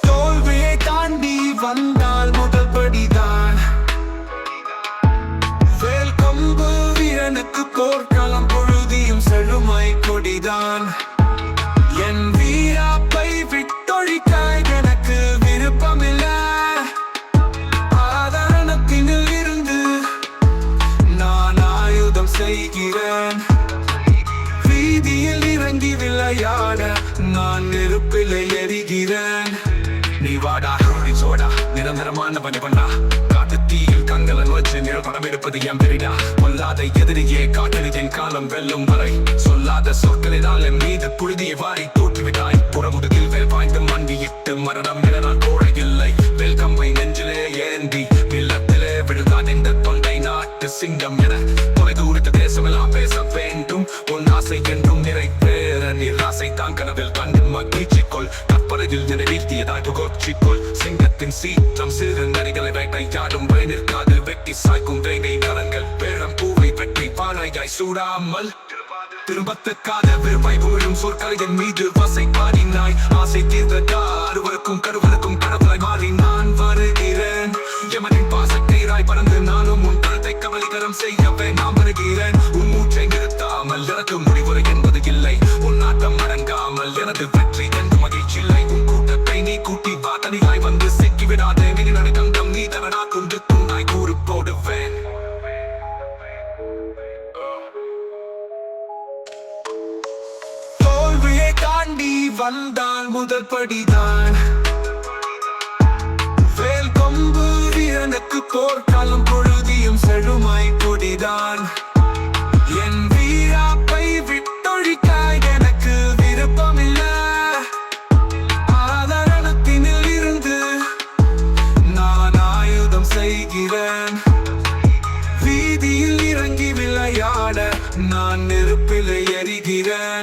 தோல்வியை தாண்டி வந்தால் முதல் படிதான் வேல் கொம்பு வீரனுக்கு போர்க்களம் பொழுதியும் செழுமை கொடிதான். செய்கிறேன் வீதியில் இறங்கி விளையாட நான் நெருப்பிலை எரிகிறேன். நீ வாடா நீ சோடா நிரந்தரமான பண்ணா. காட்டு தீயில் கண்களை வச்சு நிழல் எடுப்பது என் பெரிடா. கொல்லாத எதிரியே காட்டெழுதின் காலம் வெல்லும் வரை. சொல்லாத சொற்களினால் என் மீது புழுதியை வாரி புறமுதுகில் வேல் மரணம் என நான் இல்லை நெஞ்சிலே ஏந்தி விழுதான் இந்த தொண்டை நாட்டு சிங்கம் என. தான் கனவில் கண்டு மகிழ்ச்சிக்கொள். கற்பனையில் என வீழ்த்தியதாய் புகழ்ச்சிக்கொள் சிங்கத்தின் சீற்றம் சிறு நரிகளை வேட்டை வேட்டையாடும் நிற்காது. வெட்டி சாய்க்கும் வேகை நலங்கள் பேரம் பூவை வெட்டி பாறையாய் சூடாமல். திரும்பத்துக்காத விருப்பை புகழும் சொற்களின் மீது வசை பாடினாய். ஆசை தீர்ந்ததா அறுவருக்கும் கருவருக்கும் கடவுளாய் மாறி நான் வருகிறேன். எமனின் பாசத்தீராய் பறந்து நானும் உன் கருத்தை கவலிகரம் செய்யவே நான் வருகிறேன். உன் மூச்சை நிறுத்தாமல் எனக்கு முடிவுரை தாண்டி வந்தால் முதல் படிதான். வேல் கொம்பு வீரனுக்கு போர்க்காலம் பொழுதியும் செழுமாய் கொடிதான் என் வீராப்பை விட்டொழிக்க எனக்கு விருப்பமில்ல. ஆதாரணத்தினில் இருந்து நான் ஆயுதம் செய்கிறேன். வீதியில் இறங்கி விளையாட நான் நெருப்பில் எரிகிறேன்.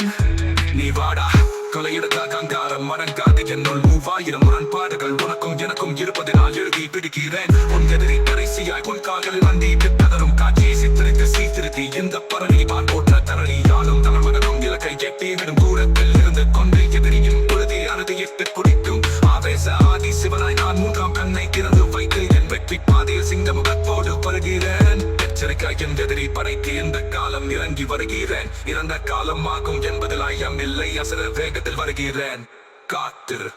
கங்காரம் மறங்காது என்னுள் மூவாயிரம் முரண்பாடுகள். உனக்கும் எனக்கும் இருப்பதனால் எழுதி பிடிக்கிறேன். உன் எதிரி கடைசியாய் உன் கால்களில் வந்தி பித்ததரும் காட்சியை சித்தரித்து சீர்திருத்தி இந்த பரணி பான் போற்ற தரணி யாழும் தமிழ்மகனும் இலக்கை எட்டிவிடும் தூரத்தில் இருந்து கொண்டு எதிரியின் பொழுதி அறுதியிட்டு குடிக்கும். ஆவேச ஆதி சிவனாய் நான் மூன்றாம் கண்ணை திறந்து வைத்து என் வெற்றி பாதையில் சிங்கமுகத்தோடு வருகிறேன். எச்சரிக்கை என் எதிரி படைத்து இந்த காலம் இறங்கி வருகிறேன். இறந்த காலம் ஆகும் என்பதில் ஐயம் இல்லை அசர வேகத்தில் வருகிறேன். காத்திரு